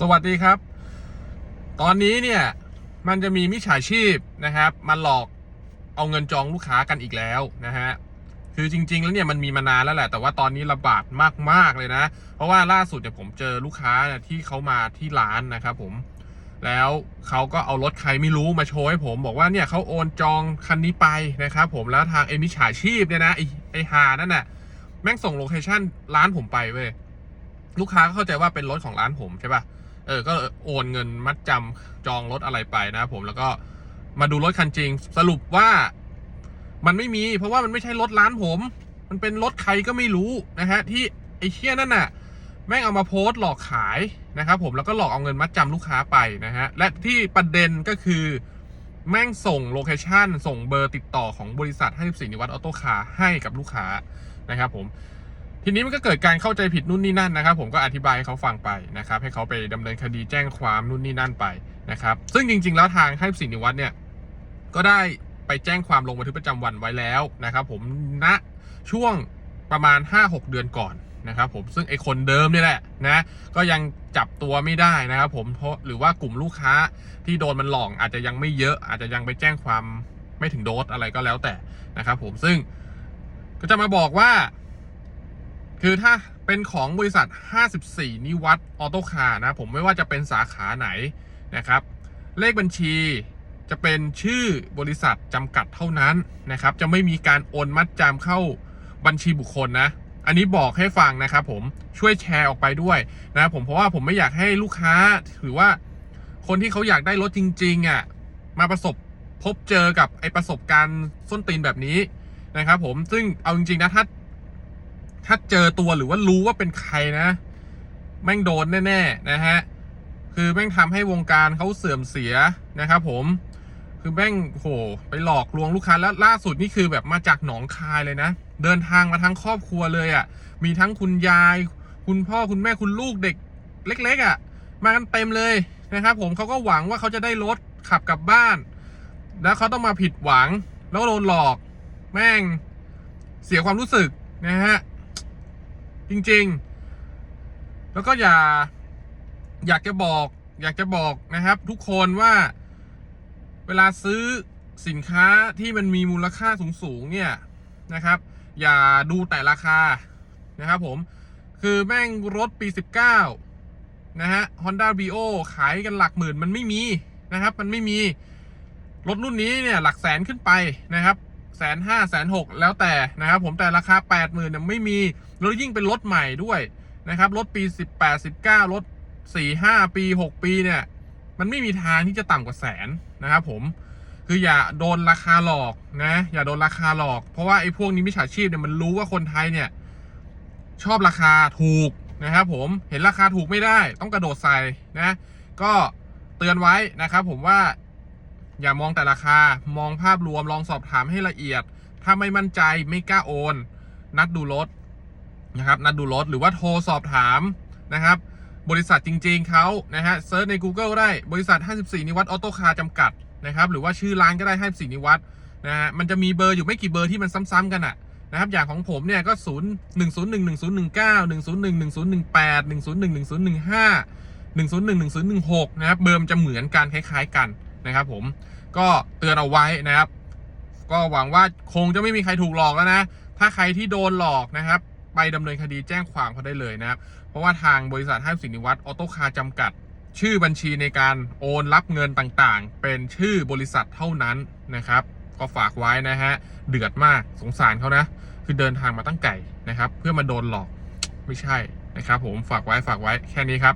สวัสดีครับ ตอนนี้เนี่ยมันจะมีมิจฉาชีพนะครับมาหลอกเอาเงินจองลูกค้ากันอีกแล้วนะฮะคือจริง ๆ แล้วเนี่ยมันมีมานานแล้วแหละ แต่ว่าตอนนี้ระบาดมากๆเลยนะ เพราะว่าล่าสุดเนี่ยผมเจอลูกค้าเนี่ยที่เขามาที่ร้านนะครับผมแล้วเขาก็เอารถใครไม่รู้มาโชว์ให้ผม บอกว่าเนี่ยเขาโอนจองคันนี้ไปนะครับผมแล้วทางเอมิจฉาชีพเนี่ยนะไอ้ไอ้ฮานั่นน่ะแม่งส่งโลเคชั่นร้านผมไปเว้ยลูกค้าก็เข้าใจว่าเป็นรถของร้านผมใช่ปะ เออก็โอนเงินมัดจำจองรถอะไรไปนะครับผมแล้วก็มาดูรถคันจริง สรุปว่ามันไม่มี เพราะว่ามันไม่ใช่รถร้านผม มันเป็นรถใครก็ไม่รู้นะฮะที่ไอ้เชี่ยนั่นน่ะแม่งเอามาโพสต์หลอกขายนะครับผมแล้วก็หลอกเอาเงินมัดจำลูกค้าไปนะฮะและที่ประเด็นก็คือแม่งส่งโลเคชันส่งเบอร์ติดต่อของบริษัท 54นิวัตออโต้คาร์ให้กับลูกค้านะครับผม ทีนี้มันก็เกิดการเข้าใจผิดนู่นนี่นั่นนะครับ ผมก็อธิบายให้เขาฟังไปนะครับ ให้เขาไปดำเนินคดีแจ้งความนู่นนี่นั่นไปนะครับ ซึ่งจริง ๆ แล้วทางให้สินิวัฒน์เนี่ยก็ได้ไปแจ้งความลงบันทึกประจำวันไว้แล้วนะครับ ผมณช่วงประมาณ 5-6 เดือนก่อนนะครับผมซึ่งไอคนเดิมนี่แหละนะก็ยังจับตัวไม่ได้นะครับผมเพราะหรือว่ากลุ่มลูกค้าที่โดนมันหลอกอาจจะยังไม่เยอะอาจจะยังไปแจ้งความไม่ถึงโดสอะไรก็แล้วแต่นะครับผมซึ่งก็จะมาบอกว่า คือถ้าเป็นของบริษัท 54 นิวัตออโต้คาร์นะ ผมไม่ว่าจะเป็นสาขาไหนนะครับ เลขบัญชีจะเป็นชื่อบริษัทจำกัดเท่านั้นนะครับ จะไม่มีการโอนมัดจำเข้าบัญชีบุคคลนะ อันนี้บอกให้ฟังนะครับผมช่วยแชร์ออกไปด้วยนะผมเพราะว่าผมไม่อยากให้ลูกค้าหรือว่าคนที่เขาอยากได้รถจริงๆอะมาประสบพบเจอกับไอประสบการณ์ส้นตีนแบบนี้นะครับผมซึ่งเอาจริงๆนะถ้า ถ้าเจอตัวหรือว่ารู้ว่าเป็นใครนะ แม่งโดนแน่ๆนะฮะ คือแม่งทำให้วงการเขาเสื่อมเสียนะครับผม คือแม่งโหไปหลอกลวงลูกค้าแล้วล่าสุดนี่คือแบบมาจากหนองคายเลยนะ เดินทางมาทั้งครอบครัวเลยอะ่ะ มีทั้งคุณยาย คุณพ่อคุณแม่คุณลูกเด็กเล็ก ๆอะ่ะ มากันเต็มเลยนะครับผมเขาก็หวังว่าเขาจะได้รถขับกลับบ้าน แล้วเขาต้องมาผิดหวังแล้วโดนหลอกแม่งเสียความรู้สึกนะฮะ จริง ๆ แล้วก็อย่า อยากจะบอก อยากจะบอกนะครับ ทุกคนว่าเวลาซื้อสินค้าที่มันมีมูลค่าสูงๆเนี่ยนะครับ อย่าดูแต่ราคานะครับผมคือแม่งรถปี 19 นะฮะ Honda b r o ขายกันหลักหมื่นมันไม่มีนะครับ มันไม่มี รถรุ่นนี้เนี่ยหลักแสนขึ้นไปนะครับ แสนห้าแสนหกแล้วแต่นะครับผมแต่ราคาแปดหมื่นเนี่ยไม่มีแล้วยิ่งเป็นรถใหม่ด้วยนะครับรถปีสิบแปดสิบเก้ารถสี่ห้าปีหกปีเนี่ยมันไม่มีทางที่จะต่ำกว่าแสนนะครับผมคืออย่าโดนราคาหลอกนะ อย่าโดนราคาหลอก เพราะว่าไอ้พวกนี้มิจฉาชีพเนี่ยมันรู้ว่าคนไทยเนี่ยชอบราคาถูกนะครับผมเห็นราคาถูกไม่ได้ต้องกระโดดใส่นะ ก็เตือนไว้นะครับผมว่า อย่ามองแต่ราคามองภาพรวมลองสอบถามให้ละเอียด ถ้าไม่มั่นใจไม่กล้าโอน นัดดูรถนะครับนัดดูรถหรือว่าโทรสอบถามนะครับ บริษัทจริง ๆเขานะฮะเซิร์ชใน Google ได้บริษัท 54 นิวัตออโต้คาร์จำกัดนะครับหรือว่าชื่อร้านก็ได้ 54 นิวัตนะฮะมันจะมีเบอร์อยู่ไม่กี่เบอร์ที่มันซ้ำๆกันอะนะครับอย่างของผมเนี่ยก็ 0 1 0 1 1 0 1 9 1 0 1 1 0 1 8 1 0 1 1 0 1 5 1 0 1 1 0 1 6นะครับเบอร์มันจะเหมือนกันคล้าย ๆ กัน นะครับผมก็เตือนเอาไว้นะครับ ก็หวังว่าคงจะไม่มีใครถูกหลอกแล้วนะ ถ้าใครที่โดนหลอกนะครับ ไปดำเนินคดีแจ้งความเขาได้เลยนะครับ เพราะว่าทางบริษัทห้างสินิวัตรออโต้คาร์จำกัด ชื่อบัญชีในการโอนรับเงินต่างๆ เป็นชื่อบริษัทเท่านั้นนะครับ ก็ฝากไว้นะฮะเดือดมากสงสารเขานะ คือเดินทางมาตั้งไก่นะครับ เพื่อมาโดนหลอกไม่ใช่นะครับ ผมฝากไว้ฝากไว้แค่นี้ครับ